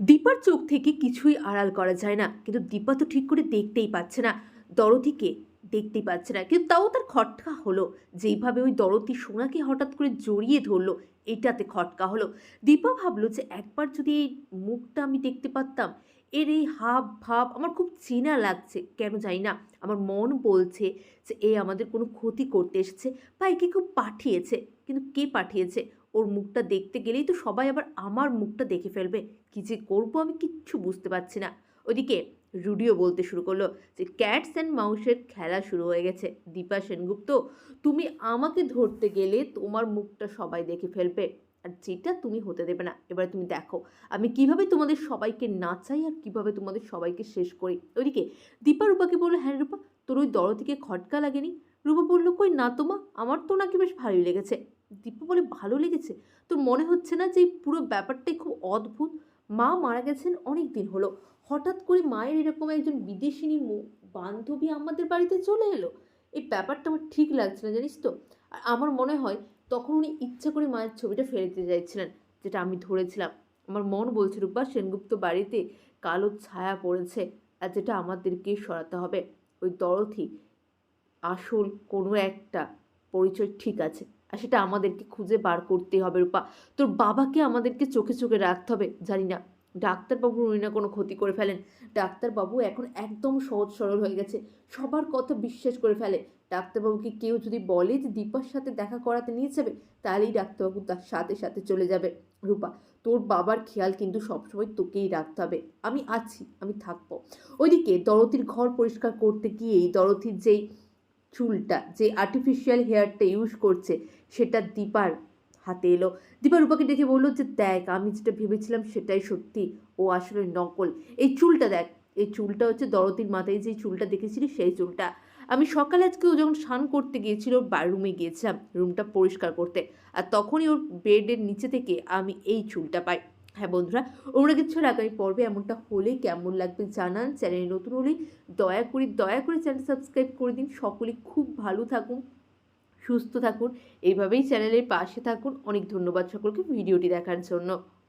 দীপার চোখ থেকে কিছুই আড়াল করা যায় না। কিন্তু দীপা তো ঠিক করে দেখতেই পাচ্ছে না। দরতিকে দেখতেই পাচ্ছে না। কিন্তু তাও তার খটকা হলো। যেইভাবে ওই দরতি সোনাকে হঠাৎ করে জড়িয়ে ধরলো, এটাতে খটকা হলো। দীপা ভাবলো যে একবার যদি এই মুখটা আমি দেখতে পারতাম, এর এই হাব ভাব আমার খুব চেনা লাগছে। কেন জানি না, আমার মন বলছে যে এ আমাদের কোনো ক্ষতি করতে এসেছে বা একে খুব পাঠিয়েছে। কিন্তু কে পাঠিয়েছে? ওর মুখটা দেখতে গেলেই তো সবাই আবার আমার মুখটা দেখে ফেলবে। কী যে করব আমি কিচ্ছু বুঝতে পারছি না। ওদিকে রুডিও বলতে শুরু করল যে ক্যাটস অ্যান্ড মাউসের খেলা শুরু হয়ে গেছে। দীপা সেনগুপ্ত, তুমি আমাকে ধরতে গেলে তোমার মুখটা সবাই দেখে ফেলবে। আর যেটা তুমি হতে দেবে না। এবারে তুমি দেখো, আমি কীভাবে তোমাদের সবাইকে নাচাই আর কীভাবে তোমাদের সবাইকে শেষ করি? ওইদিকে দীপা রূপাকে বলল হ্যাঁ রূপা, তোর ওই দরদিকে খটকা লাগেনি? রূপা বলল, কই না তোমা আমার তো নাকি বেশ ভালোই লেগেছে। দীপা বলে ভালো লেগেছে। তোর মনে হচ্ছে না যে এই পুরো ব্যাপারটাই খুব অদ্ভুত। মা মারা গেছেন অনেক দিন হলো। হঠাৎ করে মায়ের এরকম একজন বিদেশিনী বান্ধবী আমাদের বাড়িতে চলে এলো। এই ব্যাপারটা আমার ঠিক লাগছে না, জানিস তো? আর আমার মনে হয় তখন উনি ইচ্ছা করে মায়ের ছবিটা ফেলে দিতে চাইছিলেন, যেটা আমি ধরেছিলাম। আমার মন বলছে, রূপা সেনগুপ্ত বাড়িতে কালো ছায়া পড়েছে আর যেটা আমাদেরকে সরাতে হবে। ওই দরথি আসল কোনো একটা পরিচয় ঠিক আছে। আর সেটা আমাদেরকে খুঁজে বার করতে হবে রূপা। তোর বাবাকে আমাদেরকে চোখে চোখে রাখতে হবে, জানি না। ডাক্তারবাবু উনি না কোনো ক্ষতি করে ফেলেন। ডাক্তারবাবু এখন একদম সহজ সরল হয়ে গেছে। সবার কথা বিশ্বাস করে ফেলে। ডাক্তারবাবুকে কেউ যদি বলে যে দীপার সাথে দেখা করাতে নিয়ে যাবে, তাহলেই ডাক্তারবাবু তার সাথে সাথে চলে যাবে। রূপা, তোর বাবার খেয়াল কিন্তু সবসময় তোকেই রাখতে হবে। আমি আছি, আমি থাকব। ওইদিকে দরতির ঘর পরিষ্কার করতে গিয়েই দরতির যেই চুলটা, যে আর্টিফিশিয়াল হেয়ারটা ইউজ করছে, সেটা দীপার হাতে এলো। দীপা রূপাকে দেখে বলল যে, দেখ, আমি যেটা ভেবেছিলাম সেটাই সত্যি। ও আসলে নকল। এই চুলটা দেখ, এই চুলটা হচ্ছে দরতির মাথায় যে চুলটা দেখেছিলি, সেই চুলটা। আমি সকালে আজকে ও যখন স্নান করতে গিয়েছিল, ওর রুমে গিয়েছিলাম রুমটা পরিষ্কার করতে। আর তখনই ওর বেডের নিচে থেকে আমি এই চুলটা পাই। হ্যাঁ বন্ধুরা কিছু আগামী পর্বে এমনটা হলে কেমন লাগবে জানান। চ্যানেলে নতুন হলে দয়া করে দয়া করে চ্যানেল সাবস্ক্রাইব করে দিন। সকলে খুব ভালো থাকুন, সুস্থ থাকুন। এইভাবেই চ্যানেলের পাশে থাকুন। অনেক ধন্যবাদ সকলকে ভিডিওটি দেখার জন্য।